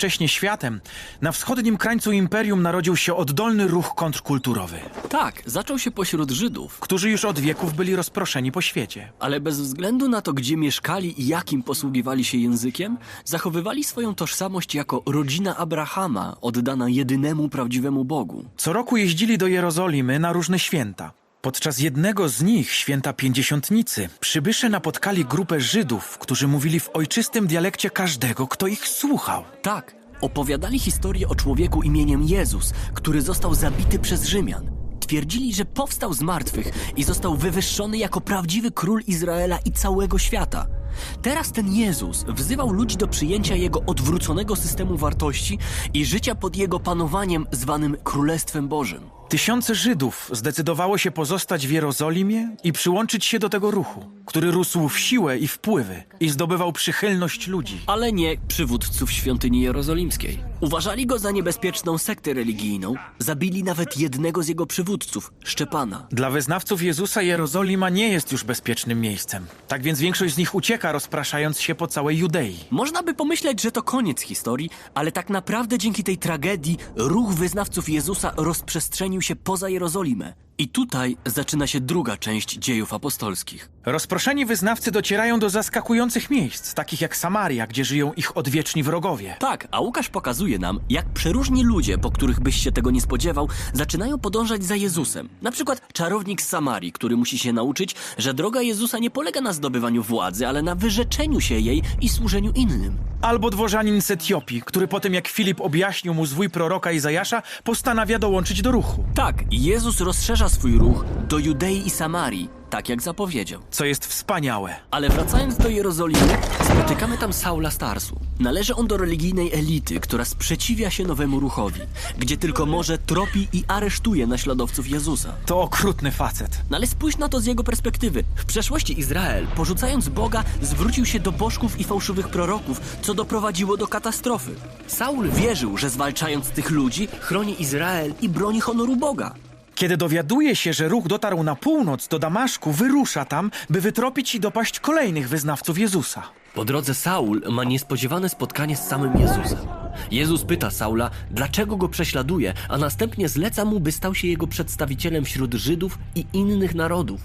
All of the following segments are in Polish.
wcześniej światem, na wschodnim krańcu imperium narodził się oddolny ruch kontrkulturowy, Tak, zaczął się pośród Żydów, którzy już od wieków byli rozproszeni po świecie. ale bez względu na to, gdzie mieszkali i jakim posługiwali się językiem, zachowywali swoją tożsamość jako rodzina Abrahama, oddana jedynemu prawdziwemu Bogu. Co roku jeździli do Jerozolimy na różne święta. Podczas jednego z nich, święta Pięćdziesiątnicy, przybysze napotkali grupę Żydów, którzy mówili w ojczystym dialekcie każdego, kto ich słuchał. Tak, opowiadali historię o człowieku imieniem Jezus, który został zabity przez Rzymian. Twierdzili, że powstał z martwych i został wywyższony jako prawdziwy król Izraela i całego świata. Teraz ten Jezus wzywał ludzi do przyjęcia jego odwróconego systemu wartości i życia pod jego panowaniem zwanym Królestwem Bożym. Tysiące Żydów zdecydowało się pozostać w Jerozolimie i przyłączyć się do tego ruchu, który rósł w siłę i wpływy i zdobywał przychylność ludzi. Ale nie przywódców świątyni jerozolimskiej. Uważali go za niebezpieczną sektę religijną, zabili nawet jednego z jego przywódców, Szczepana. Dla wyznawców Jezusa Jerozolima nie jest już bezpiecznym miejscem. Tak więc większość z nich ucieka, rozpraszając się po całej Judei. Można by pomyśleć, że to koniec historii, ale tak naprawdę dzięki tej tragedii ruch wyznawców Jezusa rozprzestrzenił się poza Jerozolimę. I tutaj zaczyna się druga część dziejów apostolskich. Rozproszeni wyznawcy docierają do zaskakujących miejsc, takich jak Samaria, gdzie żyją ich odwieczni wrogowie. Tak, a Łukasz pokazuje nam, jak przeróżni ludzie, po których byś się tego nie spodziewał, zaczynają podążać za Jezusem. Na przykład czarownik z Samarii, który musi się nauczyć, że droga Jezusa nie polega na zdobywaniu władzy, ale na wyrzeczeniu się jej i służeniu innym. Albo dworzanin z Etiopii, który po tym jak Filip objaśnił mu zwój proroka Izajasza, postanawia dołączyć do ruchu. Tak, Jezus rozszerza swój ruch do Judei i Samarii, tak jak zapowiedział. Co jest wspaniałe. Ale wracając do Jerozolimy, spotykamy tam Saula Starsu. Należy on do religijnej elity, która sprzeciwia się nowemu ruchowi, gdzie tylko może tropi i aresztuje naśladowców Jezusa. To okrutny facet. No ale spójrz na to z jego perspektywy. W przeszłości Izrael, porzucając Boga, zwrócił się do bożków i fałszywych proroków, co doprowadziło do katastrofy. Saul wierzył, że zwalczając tych ludzi, chroni Izrael i broni honoru Boga. Kiedy dowiaduje się, że ruch dotarł na północ do Damaszku, wyrusza tam, by wytropić i dopaść kolejnych wyznawców Jezusa. Po drodze Saul ma niespodziewane spotkanie z samym Jezusem. Jezus pyta Saula, dlaczego go prześladuje, a następnie zleca mu, by stał się jego przedstawicielem wśród Żydów i innych narodów.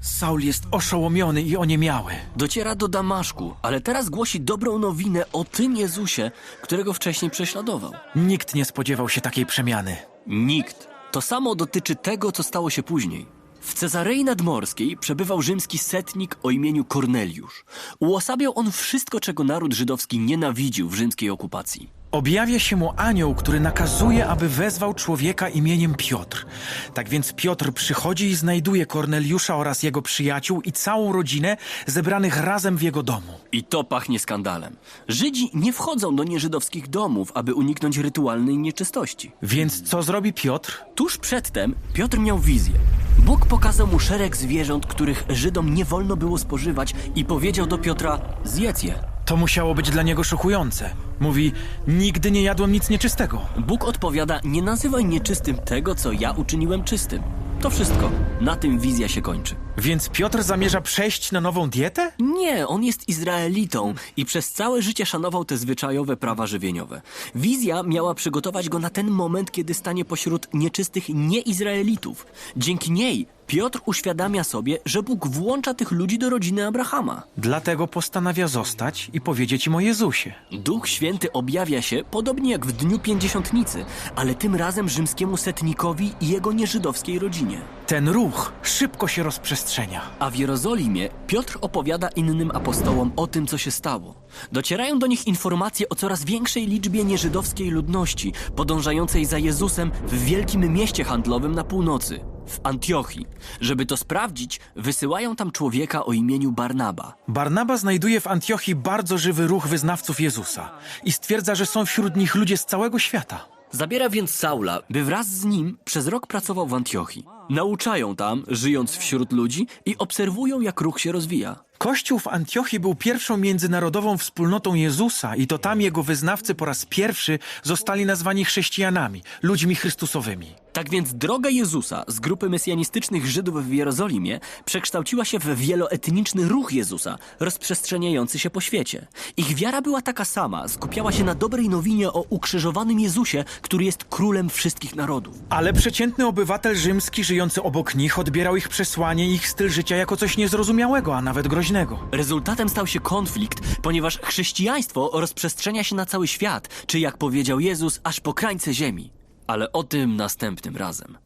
Saul jest oszołomiony i oniemiały. Dociera do Damaszku, ale teraz głosi dobrą nowinę o tym Jezusie, którego wcześniej prześladował. Nikt nie spodziewał się takiej przemiany. Nikt. To samo dotyczy tego, co stało się później. W Cezarei Nadmorskiej przebywał rzymski setnik o imieniu Korneliusz. Uosabiał on wszystko, czego naród żydowski nienawidził w rzymskiej okupacji. Objawia się mu anioł, który nakazuje, aby wezwał człowieka imieniem Piotr. Tak więc Piotr przychodzi i znajduje Korneliusza oraz jego przyjaciół i całą rodzinę zebranych razem w jego domu. I to pachnie skandalem. Żydzi nie wchodzą do nieżydowskich domów, aby uniknąć rytualnej nieczystości. Więc co zrobi Piotr? Tuż przedtem Piotr miał wizję. Bóg pokazał mu szereg zwierząt, których Żydom nie wolno było spożywać i powiedział do Piotra, zjedz je. To musiało być dla niego szokujące. Mówi, nigdy nie jadłem nic nieczystego. Bóg odpowiada, nie nazywaj nieczystym tego, co ja uczyniłem czystym. To wszystko. Na tym wizja się kończy. Więc Piotr zamierza przejść na nową dietę? Nie, on jest Izraelitą i przez całe życie szanował te zwyczajowe prawa żywieniowe. Wizja miała przygotować go na ten moment, kiedy stanie pośród nieczystych nieizraelitów. Dzięki niej Piotr uświadamia sobie, że Bóg włącza tych ludzi do rodziny Abrahama. Dlatego postanawia zostać i powiedzieć im o Jezusie. Duch Święty objawia się podobnie jak w Dniu Pięćdziesiątnicy, ale tym razem rzymskiemu setnikowi i jego nieżydowskiej rodzinie. Ten ruch szybko się rozprzestrzenia. A w Jerozolimie Piotr opowiada innym apostołom o tym, co się stało. Docierają do nich informacje o coraz większej liczbie nieżydowskiej ludności podążającej za Jezusem w wielkim mieście handlowym na północy, w Antiochii. Żeby to sprawdzić, wysyłają tam człowieka o imieniu Barnaba. Barnaba znajduje w Antiochii bardzo żywy ruch wyznawców Jezusa i stwierdza, że są wśród nich ludzie z całego świata. Zabiera więc Saula, by wraz z nim przez rok pracował w Antiochii. Nauczają tam, żyjąc wśród ludzi i obserwują, jak ruch się rozwija. Kościół w Antiochii był pierwszą międzynarodową wspólnotą Jezusa i to tam jego wyznawcy po raz pierwszy zostali nazwani chrześcijanami, ludźmi chrystusowymi. Tak więc droga Jezusa z grupy mesjanistycznych Żydów w Jerozolimie przekształciła się w wieloetniczny ruch Jezusa, rozprzestrzeniający się po świecie. Ich wiara była taka sama, skupiała się na dobrej nowinie o ukrzyżowanym Jezusie, który jest królem wszystkich narodów. Ale przeciętny obywatel rzymski żyjący obok nich odbierał ich przesłanie i ich styl życia jako coś niezrozumiałego, a nawet groźnego. Rezultatem stał się konflikt, ponieważ chrześcijaństwo rozprzestrzenia się na cały świat, czy jak powiedział Jezus, aż po krańce ziemi. Ale o tym następnym razem.